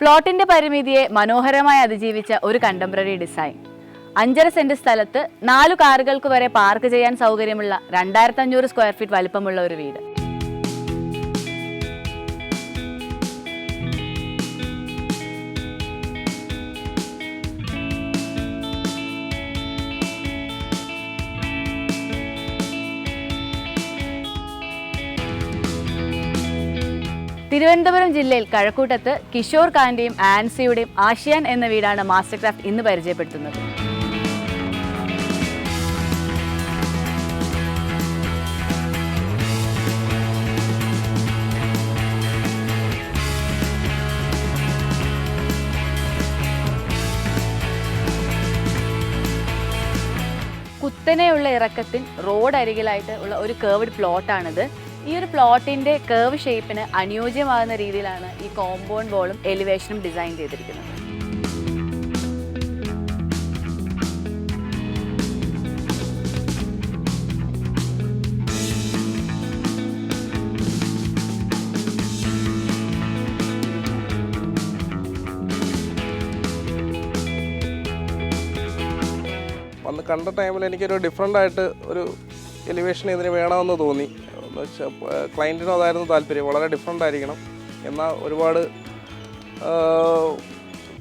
പ്ലോട്ടിന്റെ പരിമിതിയെ മനോഹരമായി അതിജീവിച്ച ഒരു കണ്ടംപററി ഡിസൈൻ അഞ്ചര സെന്റ് സ്ഥലത്ത് നാലു കാറുകൾക്ക് വരെ പാർക്ക് ചെയ്യാൻ സൗകര്യമുള്ള രണ്ടായിരത്തി അഞ്ഞൂറ് സ്ക്വയർ ഫീറ്റ് വലിപ്പമുള്ള ഒരു വീട്. തിരുവനന്തപുരം ജില്ലയിൽ കഴക്കൂട്ടത്ത് കിഷോർ ഖാന്റെയും ആൻസിയുടെയും ആശിയാൻ എന്ന വീടാണ് മാസ്റ്റർ ക്രാഫ്റ്റ് ഇന്ന് പരിചയപ്പെടുത്തുന്നത്. കുത്തനെയുള്ള ഇറക്കത്തിൽ റോഡ് അരികിലായിട്ട് ഉള്ള ഒരു കേർവ്ഡ് പ്ലോട്ടാണിത് ഈ ഒരു പ്ലോട്ടിന്റെ കേർവ് ഷേപ്പിന് അനുയോജ്യമാകുന്ന രീതിയിലാണ് ഈ കോമ്പൗണ്ട് വോളും എലിവേഷനും ഡിസൈൻ ചെയ്തിരിക്കുന്നത്. കണ്ട ടൈമിൽ എനിക്കൊരു ഡിഫറെന്റ് ആയിട്ട് ഒരു എലിവേഷൻ ഇതിന് വേണമെന്ന് തോന്നി. വെച്ചാൽ ക്ലയന്റിനും അതായിരുന്നു താല്പര്യം. വളരെ ഡിഫറെന്റ് ആയിരിക്കണം. എന്നാൽ ഒരുപാട്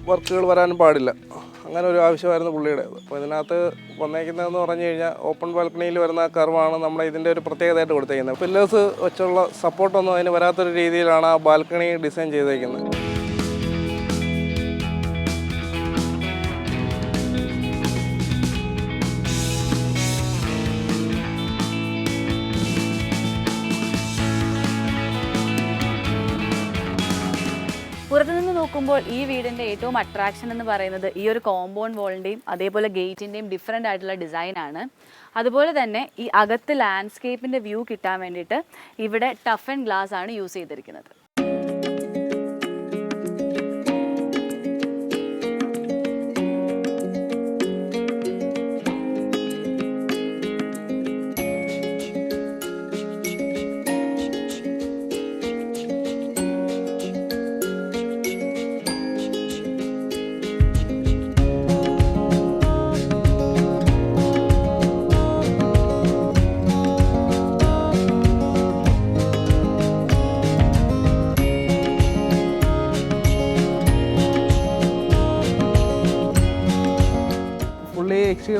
വർക്കുകൾ വരാനും പാടില്ല. അങ്ങനെ ഒരു ആവശ്യമായിരുന്നു പുള്ളിയുടെ. അപ്പോൾ ഇതിനകത്ത് വന്നേക്കുന്നതെന്ന് പറഞ്ഞു കഴിഞ്ഞാൽ ഓപ്പൺ ബാൽക്കണിയിൽ വരുന്ന കർവാണ് നമ്മൾ ഇതിന്റെ ഒരു പ്രത്യേകതയായിട്ട് കൊടുത്തേക്കുന്നത്. പില്ലേഴ്സ് വെച്ചുള്ള സപ്പോർട്ടൊന്നും അതിന് വരാത്തൊരു രീതിയിലാണ് ആ ബാൽക്കണി ഡിസൈൻ ചെയ്തേക്കുന്നത്. നോക്കുമ്പോൾ ഈ വീടിന്റെ ഏറ്റവും അട്രാക്ഷൻ എന്ന് പറയുന്നത് ഈ ഒരു കോമ്പൗണ്ട് വോളിന്റെയും അതേപോലെ ഗേറ്റിന്റെയും ഡിഫറെന്റ് ആയിട്ടുള്ള ഡിസൈൻ ആണ്. അതുപോലെ തന്നെ ഈ അകത്ത് ലാൻഡ്സ്കേപ്പിന്റെ വ്യൂ കിട്ടാൻ വേണ്ടിയിട്ട് ഇവിടെ ടഫ് ആൻഡ് ഗ്ലാസ് ആണ് യൂസ് ചെയ്തിരിക്കുന്നത്.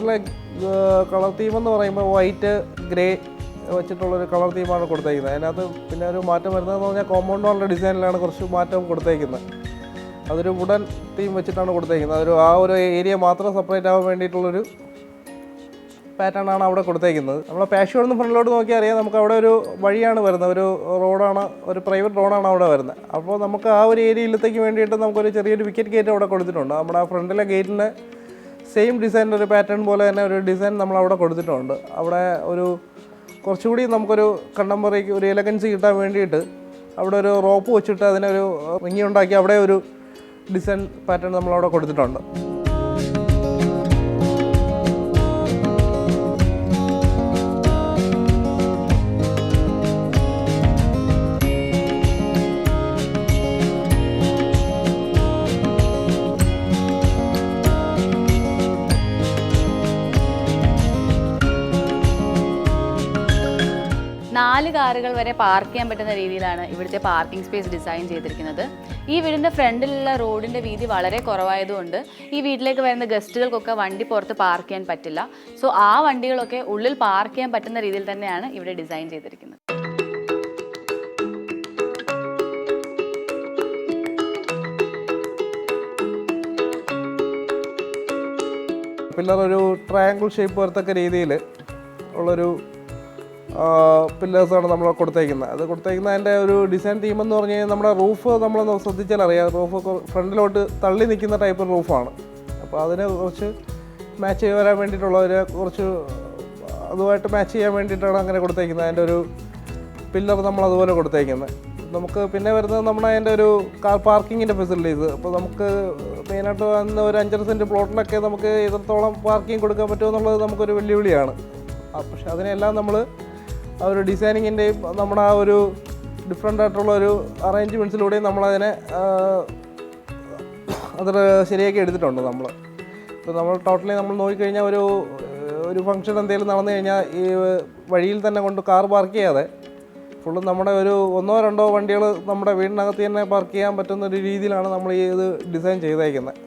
പുള്ളി കളർ തീം എന്ന് പറയുമ്പോൾ വൈറ്റ് ഗ്രേ വെച്ചിട്ടുള്ളൊരു കളർ തീമാണ് കൊടുത്തേക്കുന്നത്. അതിനകത്ത് പിന്നെ ഒരു മാറ്റം വരുന്നതെന്ന് പറഞ്ഞാൽ കോമ്പൗണ്ട് വാളിന്റെ ഡിസൈനിലാണ് കുറച്ച് മാറ്റം കൊടുത്തേക്കുന്നത്. അതൊരു വുഡൻ തീം വെച്ചിട്ടാണ് കൊടുത്തേക്കുന്നത്. അതൊരു ആ ഒരു ഏരിയ മാത്രം സെപ്പറേറ്റ് ആവാൻ വേണ്ടിയിട്ടുള്ളൊരു പാറ്റേൺ ആണ് അവിടെ കൊടുത്തേക്കുന്നത്. നമ്മളെ പാഷ്യോട് നിന്ന് ഫ്രണ്ടിലോട്ട് നോക്കി അറിയാം. നമുക്ക് അവിടെ ഒരു വഴിയാണ് വരുന്നത്. ഒരു റോഡാണ് ഒരു പ്രൈവറ്റ് റോഡാണ് അവിടെ വരുന്നത്. അപ്പോൾ നമുക്ക് ആ ഒരു ഏരിയയിലത്തേക്ക് വേണ്ടിയിട്ട് നമുക്കൊരു ചെറിയൊരു വിക്കറ്റ് ഗേറ്റ് അവിടെ കൊടുത്തിട്ടുണ്ട്. നമ്മുടെ ആ ഫ്രണ്ടിലെ ഗേറ്റിന്റെ സെയിം ഡിസൈനിന്റെ ഒരു പാറ്റേൺ പോലെ തന്നെ ഒരു ഡിസൈൻ നമ്മൾ അവിടെ കൊടുത്തിട്ടുണ്ട്. അവിടെ ഒരു കുറച്ചുകൂടി നമുക്കൊരു കണ്ടംപററിക്ക് ഒരു എലഗൻസ് കിട്ടാൻ വേണ്ടിയിട്ട് അവിടെ ഒരു റോപ്പ് വെച്ചിട്ട് അതിനൊരു റിങ്ങി ഉണ്ടാക്കി അവിടെ ഒരു ഡിസൈൻ പാറ്റേൺ നമ്മളവിടെ കൊടുത്തിട്ടുണ്ട്. നാല് കാറുകൾ വരെ പാർക്ക് ചെയ്യാൻ പറ്റുന്ന രീതിയിലാണ് ഇവിടുത്തെ പാർക്കിംഗ് സ്പേസ് ഡിസൈൻ ചെയ്തിരിക്കുന്നത്. ഈ വീടിന്റെ ഫ്രണ്ടിലുള്ള റോഡിന്റെ വീതി വളരെ കുറവായതുകൊണ്ട് ഈ വീട്ടിലേക്ക് വരുന്ന ഗസ്റ്റുകൾക്കൊക്കെ വണ്ടി പുറത്ത് പാർക്ക് ചെയ്യാൻ പറ്റില്ല. സോ ആ വണ്ടികളൊക്കെ ഉള്ളിൽ പാർക്ക് ചെയ്യാൻ പറ്റുന്ന രീതിയിൽ തന്നെയാണ് ഇവിടെ ഡിസൈൻ ചെയ്തിരിക്കുന്നത്. പില്ലർ ഒരു ട്രയാങ്കിൾ ഷേപ്പ് വരത്തക്ക രീതിയിൽ ഉള്ളൊരു പില്ലേഴ്സാണ് നമ്മൾ കൊടുത്തേക്കുന്നത്. അത് കൊടുത്തേക്കുന്ന അതിന്റെ ഒരു ഡിസൈൻ തീം എന്ന് പറഞ്ഞു കഴിഞ്ഞാൽ നമ്മുടെ റൂഫ് നമ്മൾ ശ്രദ്ധിച്ചാൽ അറിയാം. റൂഫ് ഫ്രണ്ടിലോട്ട് തള്ളി നിൽക്കുന്ന ടൈപ്പ് റൂഫാണ് അപ്പോൾ അതിനെ കുറച്ച് മാച്ച് ചെയ്ത് വരാൻ വേണ്ടിയിട്ടുള്ള ഒരു കുറച്ച് അതുമായിട്ട് മാച്ച് ചെയ്യാൻ വേണ്ടിയിട്ടാണ് അങ്ങനെ കൊടുത്തേക്കുന്നത്. അതിന്റെ ഒരു പില്ലർ നമ്മൾ അതുപോലെ കൊടുത്തേക്കുന്നത്. നമുക്ക് പിന്നെ വരുന്നത് നമ്മുടെ അതിന്റെ ഒരു കാർ പാർക്കിങ്ങിന്റെ ഫെസിലിറ്റീസ് അപ്പോൾ നമുക്ക് മെയിനായിട്ട് വന്ന ഒരു അഞ്ചര സെന്റ് പ്ലോട്ടിലൊക്കെ നമുക്ക് എത്രത്തോളം പാർക്കിംഗ് കൊടുക്കാൻ പറ്റുമോ പറ്റുമെന്നുള്ളത് നമുക്കൊരു വെല്ലുവിളിയാണ്. പക്ഷെ അതിനെല്ലാം നമ്മൾ ആ ഒരു ഡിസൈനിങ്ങിന്റെയും നമ്മുടെ ആ ഒരു ഡിഫറെന്റ് ആയിട്ടുള്ള ഒരു അറേഞ്ച്മെന്റ്സിലൂടെയും നമ്മളതിനെ അത് ശരിയാക്കി എടുത്തിട്ടുണ്ട് നമ്മൾ. ഇപ്പോൾ നമ്മൾ ടോട്ടലി നമ്മൾ നോക്കിക്കഴിഞ്ഞാൽ ഒരു ഒരു ഫംഗ്ഷൻ എന്തെങ്കിലും നടന്നു കഴിഞ്ഞാൽ ഈ വഴിയിൽ തന്നെ കൊണ്ട് കാർ പാർക്ക് ചെയ്യാതെ ഫുള്ള് നമ്മുടെ ഒരു ഒന്നോ രണ്ടോ വണ്ടികൾ നമ്മുടെ വീടിനകത്ത് തന്നെ പാർക്ക് ചെയ്യാൻ പറ്റുന്ന ഒരു രീതിയിലാണ് നമ്മൾ ഈ ഇത് ഡിസൈൻ ചെയ്തേക്കുന്നത്.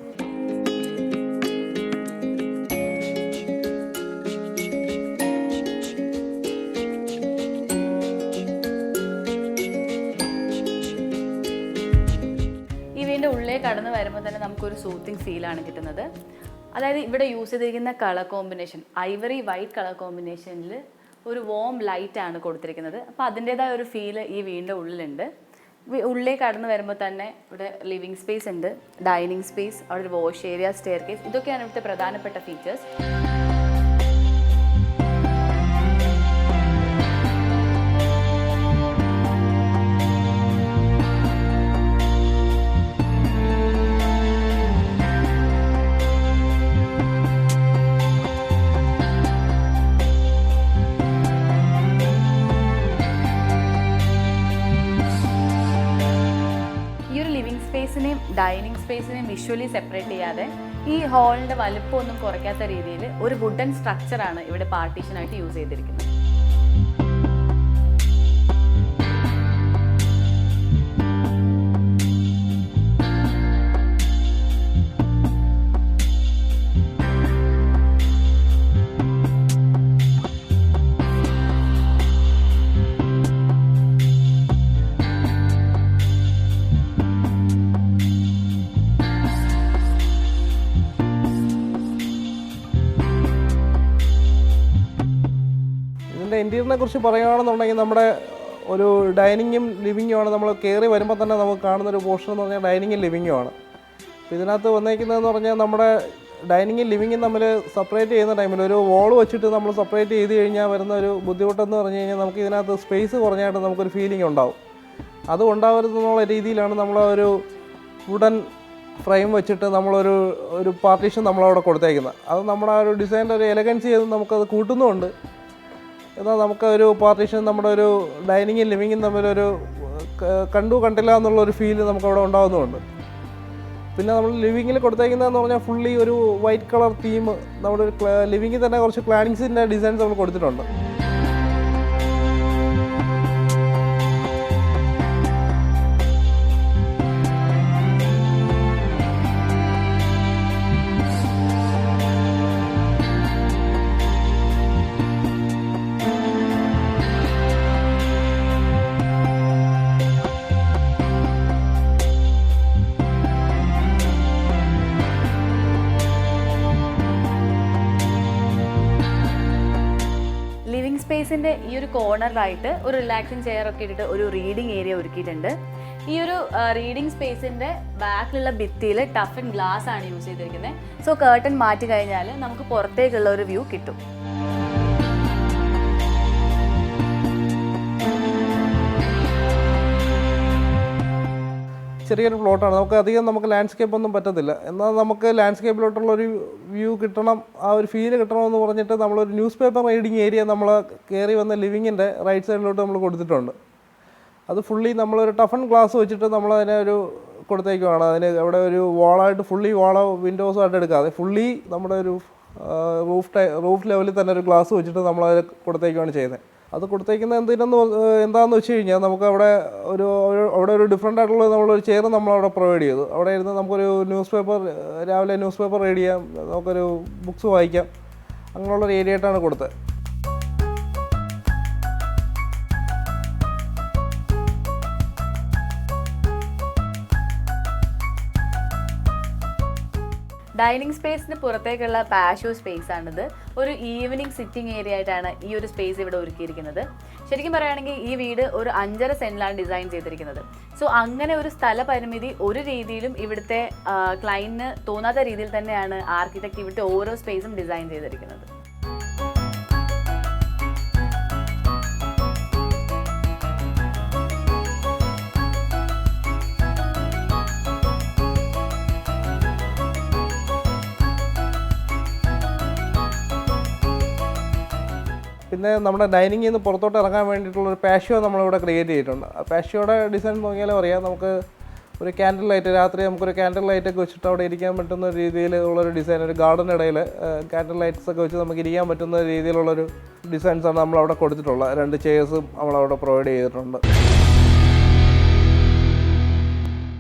കടന്നു വരുമ്പോൾ തന്നെ നമുക്കൊരു സൂത്തിങ് ഫീലാണ് കിട്ടുന്നത്. അതായത് ഇവിടെ യൂസ് ചെയ്തിരിക്കുന്ന colour combination ivory white colour കോമ്പിനേഷനിൽ ഒരു വോം ആണ് കൊടുത്തിരിക്കുന്നത്. അപ്പോൾ അതിന്റെതായ ഒരു ഫീൽ ഈ വീടിന്റെ ഉള്ളിലുണ്ട്. ഉള്ളിൽ കടന്നു വരുമ്പോൾ തന്നെ ഇവിടെ ലിവിങ് സ്പേസ് ഉണ്ട് ഡൈനിങ് സ്പേസ് അവിടെ ഒരു വാഷ് ഏരിയ സ്റ്റെയർ കേസ് ഇതൊക്കെയാണ് ഇവിടുത്തെ പ്രധാനപ്പെട്ട ഫീച്ചേഴ്സ് ഡൈനിങ് സ്പേസിനെ വിഷ്വലി സെപ്പറേറ്റ് ചെയ്യാതെ ഈ ഹാളിന്റെ വലുപ്പമൊന്നും കുറയ്ക്കാത്ത രീതിയിൽ ഒരു വുഡൻ സ്ട്രക്ചറാണ് ഇവിടെ പാർട്ടീഷനായിട്ട് യൂസ് ചെയ്തിരിക്കുന്നത്. ഇന്റീരിയറിനെ കുറിച്ച് പറയുകയാണെന്നുണ്ടെങ്കിൽ നമ്മുടെ ഒരു ഡൈനിങ്ങും ലിവിങ്ങും ആണ്. നമ്മൾ കയറി വരുമ്പോൾ തന്നെ നമുക്ക് കാണുന്ന ഒരു പോർഷൻ എന്ന് പറഞ്ഞാൽ ഡൈനിങ്ങും ലിവിങ്ങും ആണ്. അപ്പോൾ ഇതിനകത്ത് വന്നേക്കുന്നതെന്ന് പറഞ്ഞാൽ നമ്മുടെ ഡൈനിങ്ങും ലിവിങ്ങും തമ്മിൽ സെപ്പറേറ്റ് ചെയ്യുന്ന ടൈമിൽ ഒരു വോൾ വെച്ചിട്ട് നമ്മൾ സെപ്പറേറ്റ് ചെയ്ത് കഴിഞ്ഞാൽ വരുന്ന ഒരു ബുദ്ധിമുട്ടെന്ന് പറഞ്ഞു കഴിഞ്ഞാൽ നമുക്ക് ഇതിനകത്ത് സ്പേസ് കുറഞ്ഞായിട്ട് നമുക്കൊരു ഫീലിംഗ് ഉണ്ടാവും. അത് ഉണ്ടാവരുതെന്നുള്ള രീതിയിലാണ് നമ്മൾ ഒരു വുഡൻ ഫ്രെയിം വെച്ചിട്ട് നമ്മളൊരു ഒരു പാർട്ടീഷൻ നമ്മളവിടെ കൊടുത്തേക്കുന്നത്. അത് നമ്മുടെ ആ ഒരു ഡിസൈനിന്റെ ഒരു എലഗൻസി ചെയ്ത് നമുക്കത് കൂട്ടുന്നുമുണ്ട് എന്നാൽ നമുക്ക് ഒരു പാർട്ടീഷൻ നമ്മുടെ ഒരു ഡൈനിങ്ങും ലിവിങ്ങും തമ്മിലൊരു കണ്ടു കണ്ടില്ല എന്നുള്ള ഒരു ഫീൽ നമുക്ക് അവിടെ ഉണ്ടാകുന്നുമുണ്ട് പിന്നെ നമ്മൾ ലിവിങ്ങിൽ കൊടുത്തേക്കുന്നതെന്ന് പറഞ്ഞാൽ ഫുള്ളി ഒരു വൈറ്റ് കളർ തീം നമ്മുടെ ലിവിങ്ങിൽ തന്നെ കുറച്ച് പ്ലാനിങ്സിന്റെ ഡിസൈൻസ് നമ്മൾ കൊടുത്തിട്ടുണ്ട്. സ്പേസിന്റെ ഈ ഒരു കോർണറിലായിട്ട് ഒരു റിലാക്സിങ് ചെയർ ഒക്കെ ഇട്ടിട്ട് ഒരു റീഡിങ് ഏരിയ ഒരുക്കിയിട്ടുണ്ട്. ഈ ഒരു റീഡിങ് സ്പേസിന്റെ ബാക്കിലുള്ള ഭിത്തിയിൽ ടഫ് ആൻഡ് ഗ്ലാസ് ആണ് യൂസ് ചെയ്തിരിക്കുന്നത് സോ കേർട്ടൻ മാറ്റി കഴിഞ്ഞാൽ നമുക്ക് പുറത്തേക്കുള്ള ഒരു വ്യൂ കിട്ടും. ചെറിയൊരു പ്ലോട്ടാണ്. നമുക്ക് അധികം നമുക്ക് ലാൻഡ്സ്കേപ്പ് ഒന്നും പറ്റത്തില്ല. എന്നാൽ നമുക്ക് ലാൻഡ്സ്കേപ്പിലോട്ടുള്ള ഒരു വ്യൂ കിട്ടണം ആ ഒരു ഫീൽ കിട്ടണമെന്ന് പറഞ്ഞിട്ട് നമ്മളൊരു ന്യൂസ് പേപ്പർ റീഡിങ് ഏരിയ നമ്മൾ കയറി വന്ന ലിവിങ്ങിന്റെ റൈറ്റ് സൈഡിലോട്ട് നമ്മൾ കൊടുത്തിട്ടുണ്ട്. അത് ഫുള്ളി നമ്മളൊരു ടഫൺ ഗ്ലാസ് വെച്ചിട്ട് നമ്മൾ അതിനെ ഒരു കൊടുത്തേക്കുവാണ്. അതിന് അവിടെ ഒരു വാളായിട്ട് ഫുള്ളി വാളോ വിൻഡോസോ ആയിട്ട് എടുക്കാതെ ഫുള്ളി നമ്മുടെ ഒരു റൂഫ് ടൈ റൂഫ് ലെവലിൽ തന്നെ ഒരു ഗ്ലാസ് വെച്ചിട്ട് നമ്മൾ അതിൽ കൊടുത്തേക്കുവാണ് ചെയ്യുന്നത്. അത് കൊടുത്തേക്കുന്നത് എന്തിനെന്ന് എന്താണെന്ന് വെച്ച് കഴിഞ്ഞാൽ നമുക്ക് അവിടെ ഒരു- അവിടെ ഒരു ഡിഫറെന്റ് ആയിട്ടുള്ള നമ്മളൊരു ചെയർ നമ്മളവിടെ പ്രൊവൈഡ് ചെയ്തു. അവിടെ ഇരുന്ന് നമുക്കൊരു ന്യൂസ് പേപ്പർ രാവിലെ ന്യൂസ് പേപ്പർ റീഡ് ചെയ്യാം. നമുക്കൊരു ബുക്സ് വായിക്കാം. അങ്ങനെയുള്ളൊരു ഏരിയ ആയിട്ടാണ് കൊടുത്തത്. ഡൈനിങ് സ്പേസിന് പുറത്തേക്കുള്ള പാഷോ സ്പേസ് ആണിത്. ഒരു ഈവനിങ് സിറ്റിംഗ് ഏരിയ ആയിട്ടാണ് ഈ ഒരു സ്പേസ് ഇവിടെ ഒരുക്കിയിരിക്കുന്നത്. ശരിക്കും പറയുകയാണെങ്കിൽ ഈ വീട് ഒരു അഞ്ചര സെന്റിലാണ് ഡിസൈൻ ചെയ്തിരിക്കുന്നത്. സോ അങ്ങനെ ഒരു സ്ഥല പരിമിതി ഒരു രീതിയിലും ഇവിടുത്തെ ക്ലൈന്റിന് തോന്നാത്ത രീതിയിൽ തന്നെയാണ് ആർക്കിടെക്ട് ഇവിടുത്തെ ഓരോ സ്പേസും ഡിസൈൻ ചെയ്തിരിക്കുന്നത്. പിന്നെ നമ്മുടെ ഡൈനിങ്ങിൽ നിന്ന് പുറത്തോട്ട് ഇറങ്ങാൻ വേണ്ടിയിട്ടുള്ളൊരു പാഷ്യോ നമ്മളിവിടെ ക്രിയേറ്റ് ചെയ്തിട്ടുണ്ട്. ആ പാഷ്യോയുടെ ഡിസൈൻ നോക്കിയാലും അറിയാം നമുക്ക് ഒരു ക്യാൻഡിൽ ലൈറ്റ് രാത്രി നമുക്കൊരു ക്യാൻഡിൽ ലൈറ്റ് ഒക്കെ വെച്ചിട്ട് അവിടെ ഇരിക്കാൻ പറ്റുന്ന രീതിയിൽ ഉള്ളൊരു ഡിസൈൻ ഒരു ഗാർഡൻ ഇടയിൽ ക്യാൻഡിൽ ലൈറ്റ്സ് ഒക്കെ വെച്ച് നമുക്ക് ഇരിക്കാൻ പറ്റുന്ന രീതിയിലുള്ളൊരു ഡിസൈൻസാണ് നമ്മളവിടെ കൊടുത്തിട്ടുള്ളത്. രണ്ട് ചെയേഴ്സും നമ്മളവിടെ പ്രൊവൈഡ് ചെയ്തിട്ടുണ്ട്.